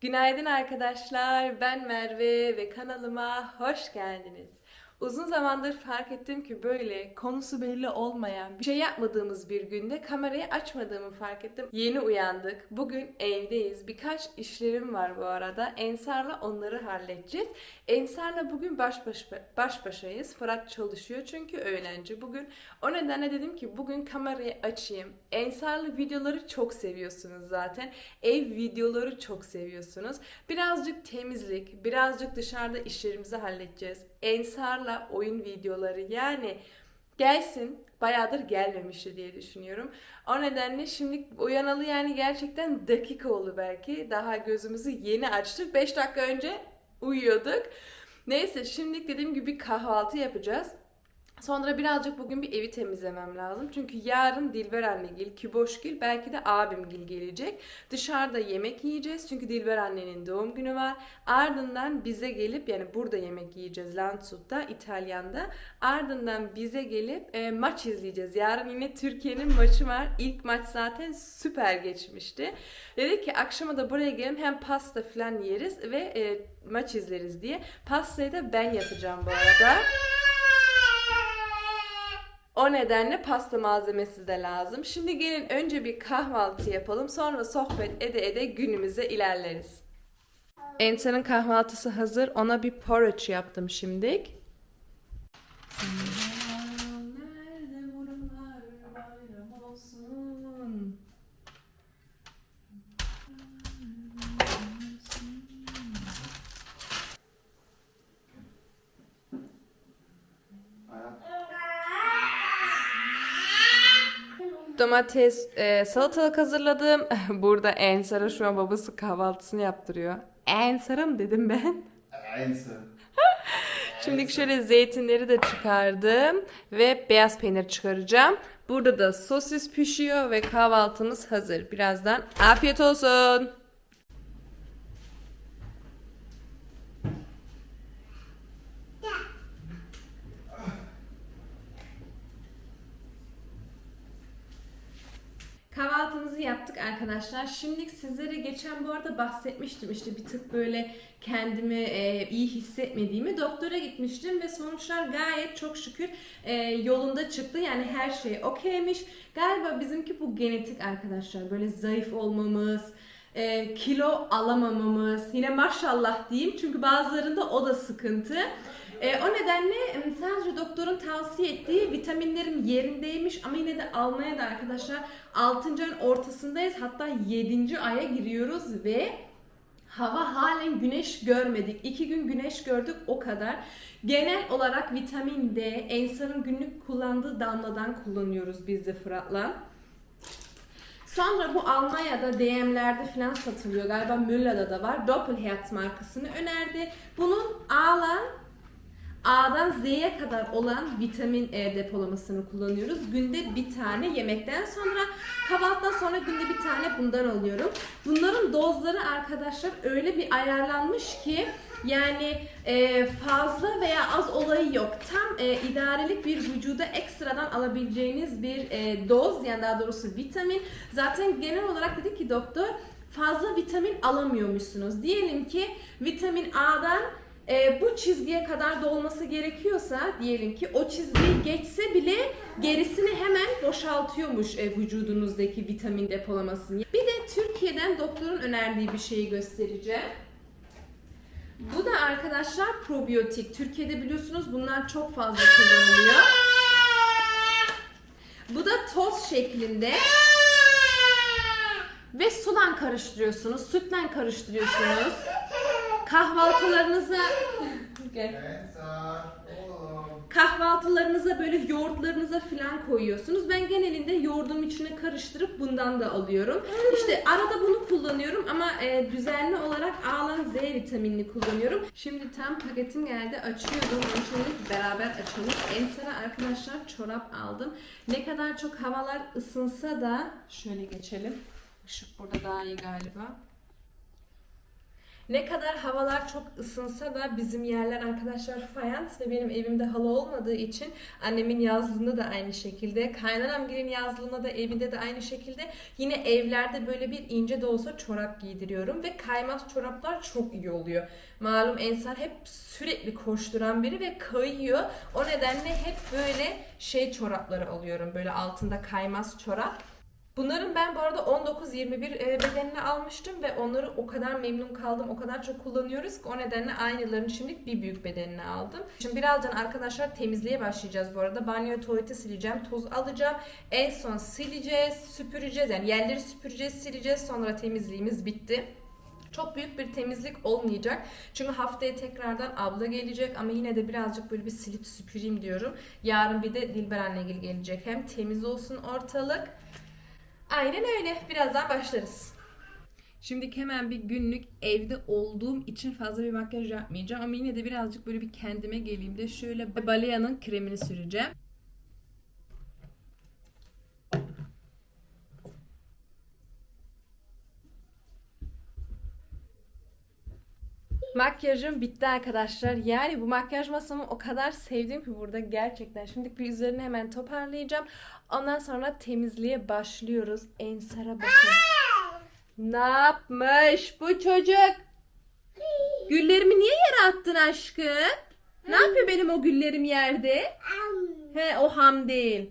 Günaydın arkadaşlar. Ben Merve ve kanalıma hoş geldiniz. Uzun zamandır fark ettim ki böyle konusu belli olmayan bir şey yapmadığımız bir günde kamerayı açmadığımı fark ettim. Yeni uyandık. Bugün evdeyiz. Birkaç işlerim var bu arada. Ensar'la onları halledeceğiz. Ensar'la bugün baş, baş, baş başayız. Fırat çalışıyor çünkü öğlenci. Bugün o nedenle dedim ki bugün kamerayı açayım. Ensar'lı videoları çok seviyorsunuz zaten. Ev videoları çok seviyorsunuz. Birazcık temizlik, birazcık dışarıda işlerimizi halledeceğiz. Ensar'la oyun videoları yani gelsin. Bayağıdır gelmemişti diye düşünüyorum. O nedenle şimdi uyanalı yani gerçekten dakika oldu belki. Daha gözümüzü yeni açtık. 5 dakika önce uyuyorduk. Neyse şimdi dediğim gibi kahvaltı yapacağız. Sonra birazcık bugün bir evi temizlemem lazım. Çünkü yarın Dilber annegil, Küboşgil, belki de abimgil gelecek. Dışarıda yemek yiyeceğiz. Çünkü Dilber annenin doğum günü var. Ardından bize gelip yani burada yemek yiyeceğiz Landshut'ta, İtalyan'da. Ardından bize gelip e, maç izleyeceğiz. Yarın yine Türkiye'nin maçı var. İlk maç zaten süper geçmişti. Dedik ki akşama da buraya gelin hem pasta falan yeriz ve e, maç izleriz diye. Pastayı da ben yapacağım bu arada. O nedenle pasta malzemesi de lazım. Şimdi gelin önce bir kahvaltı yapalım. Sonra sohbet ede ede günümüze ilerleriz. Ensar'ın kahvaltısı hazır. Ona bir porridge yaptım şimdi. Nerede bayram olsun. Domates, e, salatalık hazırladım. Burada Ensar'a şu an babası kahvaltısını yaptırıyor. Ensar'a mı dedim ben? Einzel. Şimdi şöyle zeytinleri de çıkardım ve beyaz peynir çıkaracağım. Burada da sosis pişiyor ve kahvaltımız hazır. Birazdan afiyet olsun. Arkadaşlar. Şimdi sizlere geçen bu arada bahsetmiştim işte bir tık böyle kendimi e, iyi hissetmediğimi. Doktora gitmiştim ve sonuçlar gayet çok şükür e, yolunda çıktı. Yani her şey okeymiş. Galiba bizimki bu genetik arkadaşlar. Böyle zayıf olmamız, e, kilo alamamamız. Yine maşallah diyeyim çünkü bazılarında o da sıkıntı. E, o nedenle sadece doktorun tavsiye ettiği vitaminlerim yerindeymiş ama yine de almaya da arkadaşlar 6. ayın ortasındayız hatta 7. aya giriyoruz ve hava halen güneş görmedik. 2 gün güneş gördük o kadar. Genel olarak vitamin D, Ensar'ın günlük kullandığı damladan kullanıyoruz biz de Fırat'la. Sonra bu Almanya'da DM'lerde falan satılıyor. Galiba Müller'da da var. Doppelherz markasını önerdi. Bunun A'lan A'dan Z'ye kadar olan vitamin E depolamasını kullanıyoruz. Günde bir tane yemekten sonra kahvaltıdan sonra günde bir tane bundan alıyorum. Bunların dozları arkadaşlar öyle bir ayarlanmış ki yani e, fazla veya az olayı yok. Tam e, idarelik bir vücuda ekstradan alabileceğiniz bir e, doz yani daha doğrusu vitamin. Zaten genel olarak dedi ki doktor fazla vitamin alamıyormuşsunuz. Diyelim ki vitamin A'dan e, bu çizgiye kadar da olması gerekiyorsa diyelim ki o çizgiyi geçse bile gerisini hemen boşaltıyormuş e, vücudunuzdaki vitamin depolamasını. Bir de Türkiye'den doktorun önerdiği bir şeyi göstereceğim. Bu da arkadaşlar probiyotik. Türkiye'de biliyorsunuz bunlar çok fazla kullanılıyor. Bu da toz şeklinde. Ve sudan karıştırıyorsunuz, sütle karıştırıyorsunuz. Kahvaltılarınıza kahvaltılarınıza böyle yoğurtlarınıza falan koyuyorsunuz. Ben genelinde yoğurdum içine karıştırıp bundan da alıyorum. İşte arada bunu kullanıyorum ama e, düzenli olarak A'lan Z vitaminini kullanıyorum. Şimdi tam paketim geldi. Açıyorum. Onu şöyle beraber açalım. Ensara arkadaşlar çorap aldım. Ne kadar çok havalar ısınsa da şöyle geçelim. Işık burada daha iyi galiba. Ne kadar havalar çok ısınsa da bizim yerler arkadaşlar fayans ve benim evimde halı olmadığı için annemin yazlığında da aynı şekilde, kaynanamgilin yazlığında da evinde de aynı şekilde yine evlerde böyle bir ince de olsa çorap giydiriyorum ve kaymaz çoraplar çok iyi oluyor. Malum Ensar hep sürekli koşturan biri ve kayıyor. O nedenle hep böyle şey çorapları alıyorum. Böyle altında kaymaz çorap. Bunların ben bu arada 19-21 e, bedenini almıştım ve onları o kadar memnun kaldım, o kadar çok kullanıyoruz ki o nedenle aynılarını şimdi bir büyük bedenini aldım. Şimdi birazdan arkadaşlar temizliğe başlayacağız bu arada. Banyo tuvaleti sileceğim, toz alacağım. En son sileceğiz, süpüreceğiz. Yani yerleri süpüreceğiz, sileceğiz. Sonra temizliğimiz bitti. Çok büyük bir temizlik olmayacak. Çünkü haftaya tekrardan abla gelecek ama yine de birazcık böyle bir silip süpüreyim diyorum. Yarın bir de Dilber annegil gelecek. Hem temiz olsun ortalık. Aynen öyle. Birazdan başlarız. Şimdi hemen bir günlük evde olduğum için fazla bir makyaj yapmayacağım ama yine de birazcık böyle bir kendime geleyim de şöyle Balea'nın kremini süreceğim. Makyajım bitti arkadaşlar. Yani bu makyaj masamı o kadar sevdim ki burada gerçekten. Şimdi bir üzerini hemen toparlayacağım. Ondan sonra temizliğe başlıyoruz. Ensara bakın. Ne yapmış bu çocuk? Güllerimi niye yere attın aşkım? Ne yapıyor benim o güllerim yerde? He o ham değil.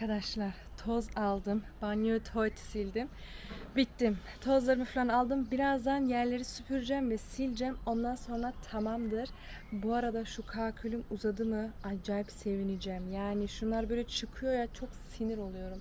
Arkadaşlar toz aldım. Banyoyu tuvalet sildim. Bittim. Tozlarımı falan aldım. Birazdan yerleri süpüreceğim ve sileceğim. Ondan sonra tamamdır. Bu arada şu kakülüm uzadı mı acayip sevineceğim. Yani şunlar böyle çıkıyor ya çok sinir oluyorum.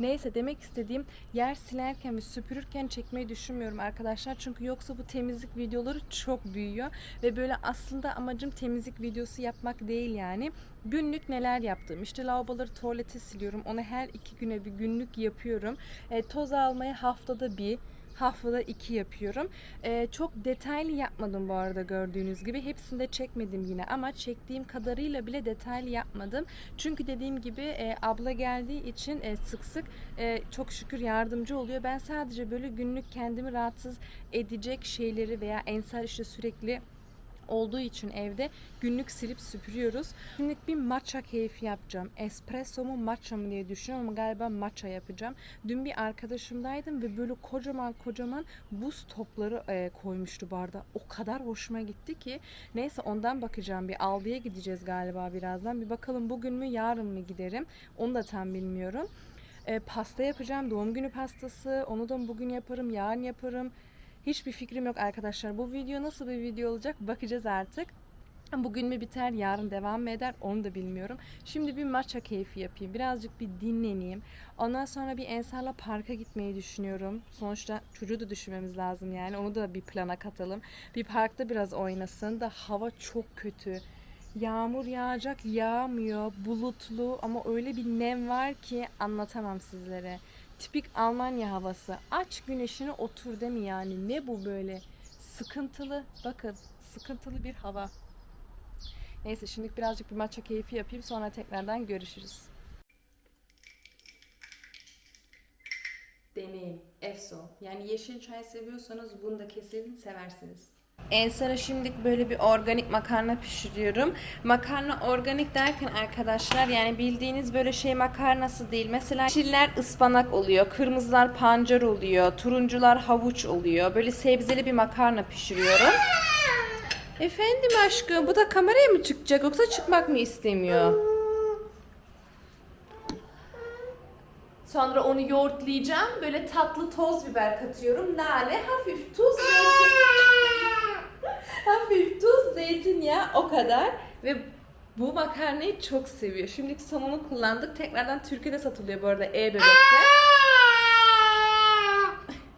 Neyse demek istediğim yer silerken ve süpürürken çekmeyi düşünmüyorum arkadaşlar. Çünkü yoksa bu temizlik videoları çok büyüyor. Ve böyle aslında amacım temizlik videosu yapmak değil yani. Günlük neler yaptım. İşte lavaboları tuvaleti siliyorum. Onu her iki güne bir günlük yapıyorum. E, toz almayı haftada bir haftada iki yapıyorum. E, çok detaylı yapmadım bu arada gördüğünüz gibi. Hepsini de çekmedim yine ama çektiğim kadarıyla bile detaylı yapmadım. Çünkü dediğim gibi e, abla geldiği için e, sık sık e, çok şükür yardımcı oluyor. Ben sadece böyle günlük kendimi rahatsız edecek şeyleri veya ensar işte sürekli olduğu için evde günlük silip süpürüyoruz. Günlük bir matcha keyfi yapacağım. Espresso mu matcha mı diye düşünüyorum ama galiba matcha yapacağım. Dün bir arkadaşımdaydım ve böyle kocaman kocaman buz topları e, koymuştu barda. O kadar hoşuma gitti ki. Neyse ondan bakacağım. Bir aldıya gideceğiz galiba birazdan. Bir bakalım bugün mü yarın mı giderim. Onu da tam bilmiyorum. E, pasta yapacağım. Doğum günü pastası. Onu da bugün yaparım, yarın yaparım. Hiçbir fikrim yok arkadaşlar. Bu video nasıl bir video olacak bakacağız artık. Bugün mü biter, yarın devam mı eder onu da bilmiyorum. Şimdi bir matcha keyfi yapayım. Birazcık bir dinleneyim. Ondan sonra bir Ensar'la parka gitmeyi düşünüyorum. Sonuçta çocuğu da düşünmemiz lazım yani. Onu da bir plana katalım. Bir parkta biraz oynasın da hava çok kötü. Yağmur yağacak, yağmıyor, bulutlu ama öyle bir nem var ki anlatamam sizlere. Tipik Almanya havası. Aç güneşine otur değil mi yani? Ne bu böyle? Sıkıntılı. Bakın sıkıntılı bir hava. Neyse şimdi birazcık bir matcha keyfi yapayım sonra tekrardan görüşürüz. Deneyin. Efso. Yani yeşil çay seviyorsanız bunu da kesin seversiniz. Ensara şimdilik böyle bir organik makarna pişiriyorum. Makarna organik derken arkadaşlar yani bildiğiniz böyle şey makarnası değil. Mesela yeşiller ıspanak oluyor, kırmızılar pancar oluyor, turuncular havuç oluyor. Böyle sebzeli bir makarna pişiriyorum. Efendim aşkım bu da kameraya mı çıkacak yoksa çıkmak mı istemiyor? Sonra onu yoğurtlayacağım. Böyle tatlı toz biber katıyorum. Nane, hafif tuz, zeytin. hafif tuz, zeytinyağı o kadar. Ve bu makarnayı çok seviyor. Şimdilik sonunu kullandık. Tekrardan Türkiye'de satılıyor bu arada E-Bebek'te.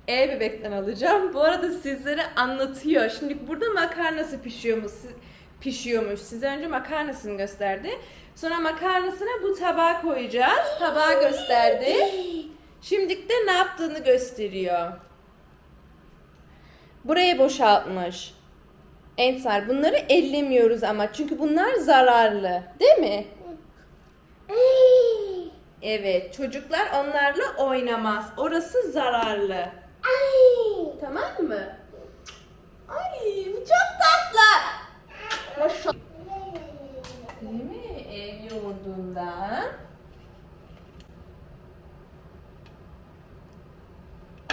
E-Bebek'ten alacağım. Bu arada sizlere anlatıyor. Şimdi burada makarnası pişiyormuş. Pişiyormuş. Size önce makarnasını gösterdi. Sonra makarnasına bu tabağa koyacağız. Tabağı gösterdi. Şimdilik de ne yaptığını gösteriyor. Burayı boşaltmış. Ensar bunları ellemiyoruz ama çünkü bunlar zararlı. Değil mi? Evet çocuklar onlarla oynamaz. Orası zararlı. Tamam mı? Ay bu çok tatlı. Değil mi? Ev yoğurdundan.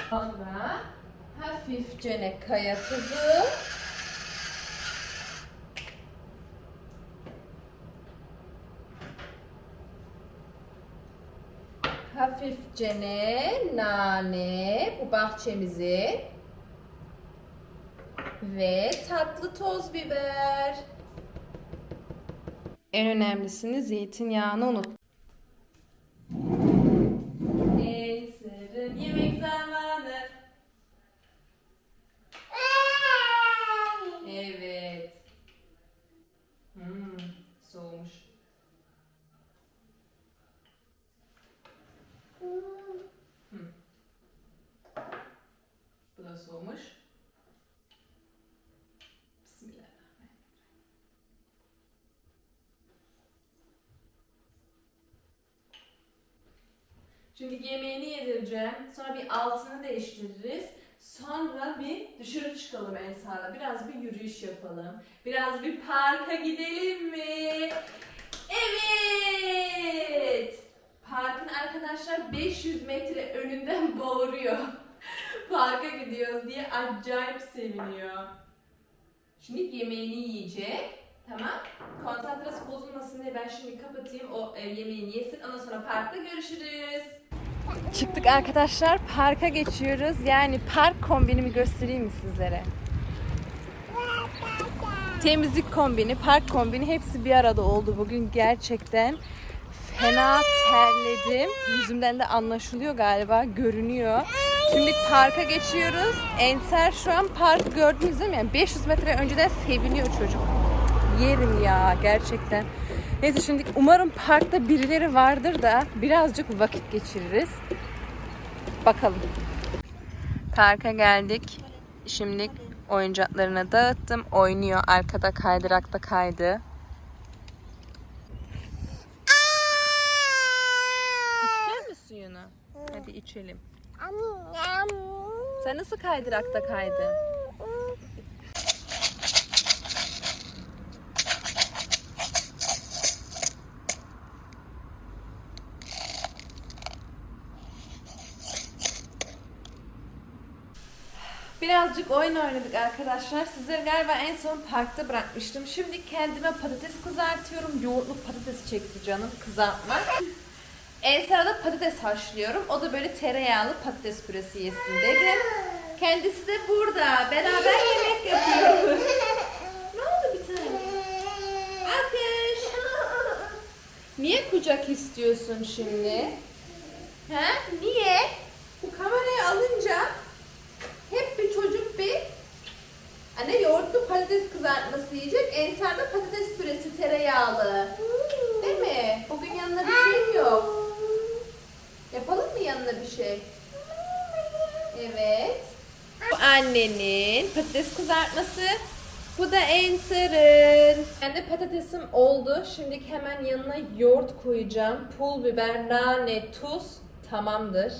Sonra hafifçe ne kaya tuzu. Hafifçe ne nane bu bahçemizin ve tatlı toz biber. En önemlisini zeytinyağını unut. Esir'in yemek zamanı. Evet. Hmm, soğumuş. Hmm. Bu da soğumuş. Bismillahirrahmanirrahim. Şimdi yemeğini yedireceğim. Sonra bir altını değiştiririz. Sonra bir dışarı çıkalım Ensar'la. Biraz bir yürüyüş yapalım. Biraz bir parka gidelim mi? Evet. Parkın arkadaşlar 500 metre önünden bağırıyor. Parka gidiyoruz diye acayip seviniyor. Şimdi yemeğini yiyecek. Tamam. Konsantrası bozulmasın diye ben şimdi kapatayım o e, yemeğini yesin. Ondan sonra parkta görüşürüz. Çıktık arkadaşlar. Parka geçiyoruz. Yani park kombinimi göstereyim mi sizlere? Temizlik kombini, park kombini hepsi bir arada oldu bugün gerçekten. Fena terledim. Yüzümden de anlaşılıyor galiba, görünüyor. Şimdi parka geçiyoruz. Enser şu an park gördünüz değil mi? Yani 500 metre önceden seviniyor çocuk. Yerim ya gerçekten. Neyse şimdi umarım parkta birileri vardır da birazcık vakit geçiririz. Bakalım. Parka geldik. Şimdi oyuncaklarını dağıttım. Oynuyor. Arkada kaydırakta kaydı. İçer mi suyunu? Hadi içelim. Sen nasıl kaydırakta kaydın? Birazcık oyun oynadık arkadaşlar. Sizleri galiba en son parkta bırakmıştım. Şimdi kendime patates kızartıyorum. Yoğurtlu patates çekti canım kızartma. En sırada patates haşlıyorum. O da böyle tereyağlı patates püresi yesin dedim. Kendisi de burada. Beraber yemek yapıyoruz. ne oldu bir tane? Alkış. Niye kucak istiyorsun şimdi? He? Niye? Bu kamerayı alınca hep bir çocuk bir anne yoğurtlu patates kızartması yiyecek. Ensar da patates püresi tereyağlı. Değil mi? Bugün yanına bir şey yok. Yapalım mı yanına bir şey? Evet. Bu annenin patates kızartması. Bu da Ensar'ın. Ben de patatesim oldu. Şimdi hemen yanına yoğurt koyacağım. Pul biber, nane, tuz. Tamamdır.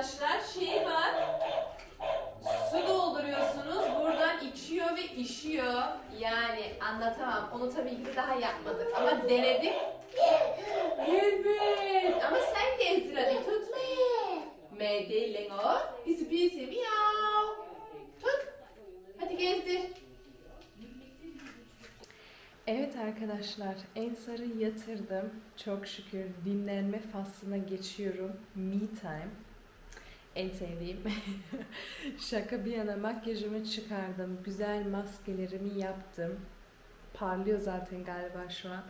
Arkadaşlar. Şeyi var. Su dolduruyorsunuz. Buradan içiyor ve işiyor. Yani anlatamam. Onu tabii ki daha yapmadık. Ama denedik. Evet. Ama sen gezdir hadi tut. Me değil lan o. Pisi pisi miyav. Tut. Hadi gezdir. Evet arkadaşlar, Ensar'ı yatırdım. Çok şükür dinlenme faslına geçiyorum. Me time. En sevdiğim. Şaka bir yana makyajımı çıkardım. Güzel maskelerimi yaptım. Parlıyor zaten galiba şu an.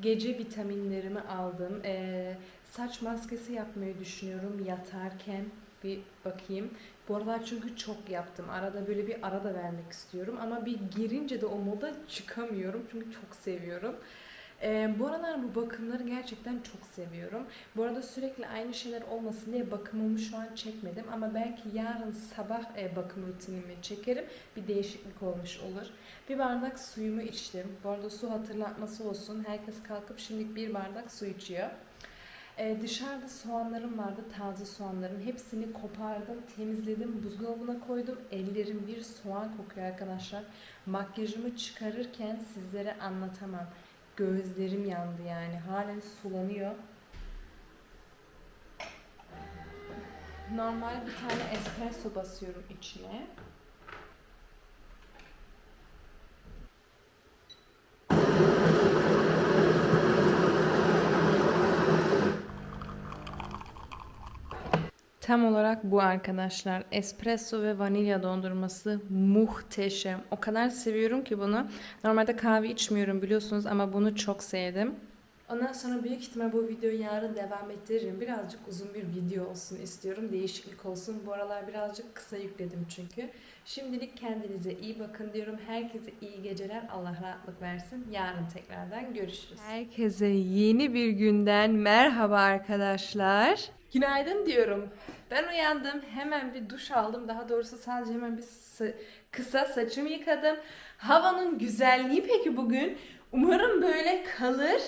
Gece vitaminlerimi aldım. Ee, saç maskesi yapmayı düşünüyorum yatarken. Bir bakayım. Bu aralar çünkü çok yaptım. Arada böyle bir ara da vermek istiyorum. Ama bir girince de o moda çıkamıyorum. Çünkü çok seviyorum. Ee, bu aralar bu bakımları gerçekten çok seviyorum. Bu arada sürekli aynı şeyler olmasın diye bakımımı şu an çekmedim. Ama belki yarın sabah e, bakım rutinimi çekerim. Bir değişiklik olmuş olur. Bir bardak suyumu içtim. Bu arada su hatırlatması olsun. Herkes kalkıp şimdi bir bardak su içiyor. Ee, dışarıda soğanlarım vardı, taze soğanlarım. Hepsini kopardım, temizledim, buzdolabına koydum. Ellerim bir soğan kokuyor arkadaşlar. Makyajımı çıkarırken sizlere anlatamam. Gözlerim yandı yani. Halen sulanıyor. Normal bir tane espresso basıyorum içine. Tam olarak bu arkadaşlar. Espresso ve vanilya dondurması muhteşem. O kadar seviyorum ki bunu. Normalde kahve içmiyorum biliyorsunuz ama bunu çok sevdim. Ondan sonra büyük ihtimal bu videoyu yarın devam ettiririm. Birazcık uzun bir video olsun istiyorum. Değişiklik olsun. Bu aralar birazcık kısa yükledim çünkü. Şimdilik kendinize iyi bakın diyorum. Herkese iyi geceler. Allah rahatlık versin. Yarın tekrardan görüşürüz. Herkese yeni bir günden merhaba arkadaşlar. Günaydın diyorum. Ben uyandım. Hemen bir duş aldım. Daha doğrusu sadece hemen bir sa- kısa saçımı yıkadım. Havanın güzelliği peki bugün? Umarım böyle kalır.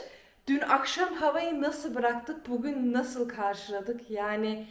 Dün akşam havayı nasıl bıraktık, bugün nasıl karşıladık? Yani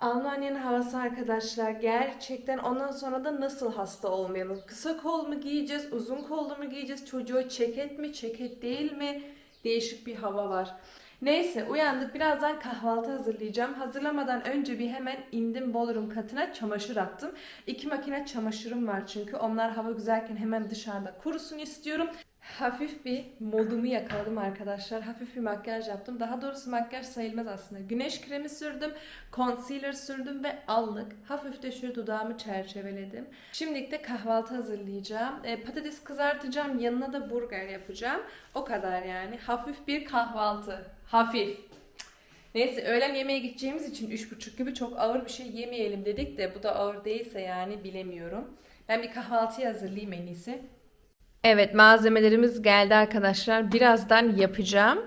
Almanya'nın havası arkadaşlar gerçekten ondan sonra da nasıl hasta olmayalım? Kısa kol mu giyeceğiz, uzun kollu mu giyeceğiz? Çocuğa ceket mi, ceket değil mi? Değişik bir hava var. Neyse uyandık birazdan kahvaltı hazırlayacağım. Hazırlamadan önce bir hemen indim Bodrum katına çamaşır attım. İki makine çamaşırım var çünkü onlar hava güzelken hemen dışarıda kurusun istiyorum. Hafif bir modumu yakaladım arkadaşlar. Hafif bir makyaj yaptım. Daha doğrusu makyaj sayılmaz aslında. Güneş kremi sürdüm, concealer sürdüm ve allık. Hafif de şu dudağımı çerçeveledim. Şimdilik de kahvaltı hazırlayacağım. E, patates kızartacağım. Yanına da burger yapacağım. O kadar yani. Hafif bir kahvaltı. Hafif. Neyse öğlen yemeğe gideceğimiz için 3.30 gibi çok ağır bir şey yemeyelim dedik de bu da ağır değilse yani bilemiyorum. Ben bir kahvaltıyı hazırlayayım en iyisi. Evet malzemelerimiz geldi arkadaşlar. Birazdan yapacağım.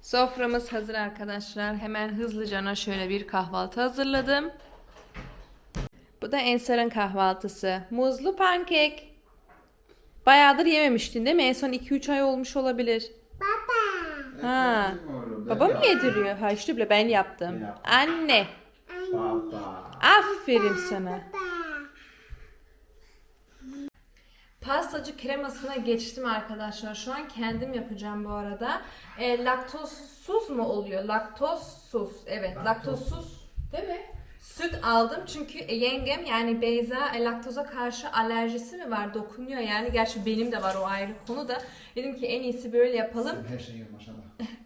Soframız hazır arkadaşlar. Hemen hızlıcana şöyle bir kahvaltı hazırladım. Bu da Ensar'ın kahvaltısı. Muzlu pankek. Bayağıdır yememiştin değil mi? En son 2-3 ay olmuş olabilir. Ha. Baba mı yediriyor? Ha işte bile ben yaptım. Anne. Papa. Aferin sana. Pastacı kremasına geçtim arkadaşlar. Şu an kendim yapacağım bu arada. E, laktozsuz mu oluyor? Laktozsuz. Evet, laktozsuz. Değil mi? Süt aldım çünkü yengem yani Beyza e, laktoza karşı alerjisi mi var? Dokunuyor yani. Gerçi benim de var o ayrı konu da. Dedim ki en iyisi böyle yapalım Her şey maşallah.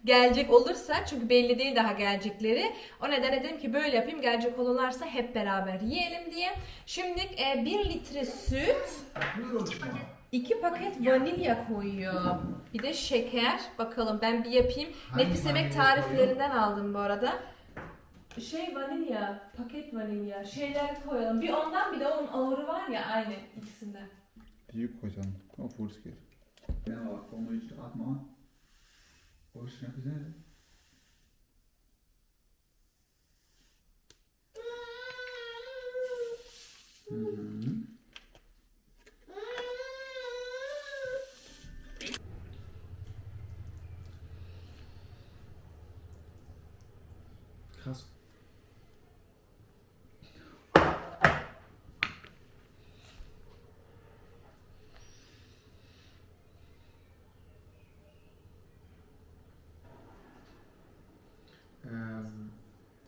Gelecek olursa çünkü belli değil daha gelecekleri. O nedenle dedim ki böyle yapayım gelecek olurlarsa hep beraber yiyelim diye. Şimdi 1 litre süt, Buyur oğlum. 2 paket vanilya koyuyor. Bir de şeker. Bakalım ben bir yapayım. Hangi Nefis yemek tariflerinden aldım bu arada. Şey vanilya, paket vanilya. Şeyler koyalım. Bir ondan bir de onun ağırı var ya aynı ikisinden. Die koyacağım. Obwohl es geht. Ja, komm ruhig atma. Boş ne güzel.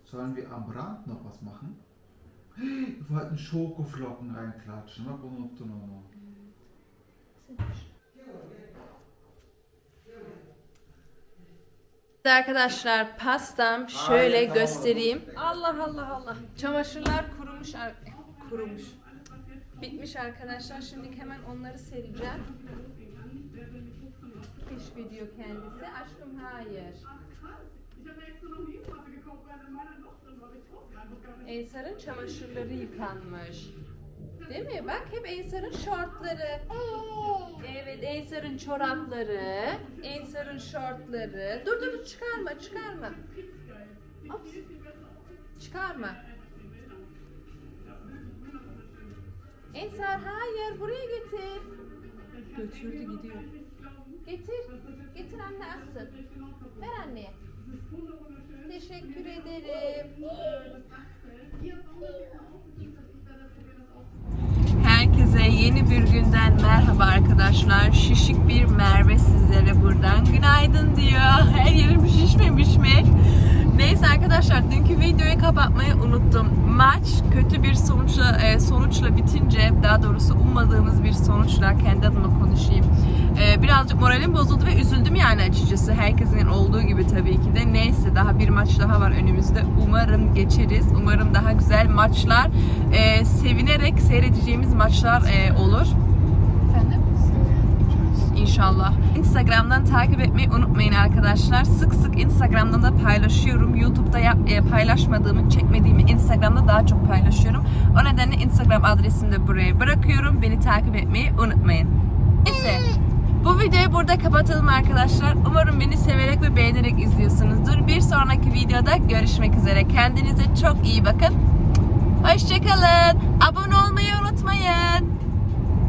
Sollen wir am Rand noch was machen? Wir wollten Schokoflocken reinklatschen. Bak bunu unuttun onu. Arkadaşlar pastam şöyle Hayır, tamam, göstereyim. tamam. Allah Allah Allah. Çamaşırlar kurumuş. ar- kurumuş. Bitmiş arkadaşlar. Şimdi hemen onları sereceğim. Video kendisi. Aşkım hayır. Ensar'ın çamaşırları yıkanmış. Değil mi? Bak hep Ensar'ın şortları. Evet Ensar'ın çorapları. Ensar'ın şortları. Dur dur çıkarma çıkarma. Ops. Çıkarma. Ensar hayır buraya getir. Götürdü gidiyor. Getir. Getir anne assın. Ver anneye. Teşekkür ederim. Herkese yeni bir günden merhaba arkadaşlar. Şişik bir Merve sizlere buradan günaydın diyor. Her yerim şişmemiş mi? Neyse arkadaşlar dünkü videoyu kapatmayı unuttum. Maç kötü bir sonuçla e, sonuçla bitince daha doğrusu ummadığımız bir sonuçla kendi adıma konuşayım. E, birazcık moralim bozuldu ve üzüldüm yani açıkçası. Herkesin olduğu gibi tabii ki de. Neyse daha bir maç daha var önümüzde. Umarım geçeriz. Umarım daha güzel maçlar, e, sevinerek seyredeceğimiz maçlar e, olur. İnşallah. Instagram'dan takip etmeyi unutmayın arkadaşlar. Sık sık Instagram'dan da paylaşıyorum. YouTube'da yap- e, paylaşmadığımı, çekmediğimi Instagram'da daha çok paylaşıyorum. O nedenle Instagram adresimi de buraya bırakıyorum. Beni takip etmeyi unutmayın. Neyse. Bu videoyu burada kapatalım arkadaşlar. Umarım beni severek ve beğenerek izliyorsunuzdur. Bir sonraki videoda görüşmek üzere. Kendinize çok iyi bakın. Hoşçakalın. Abone olmayı unutmayın.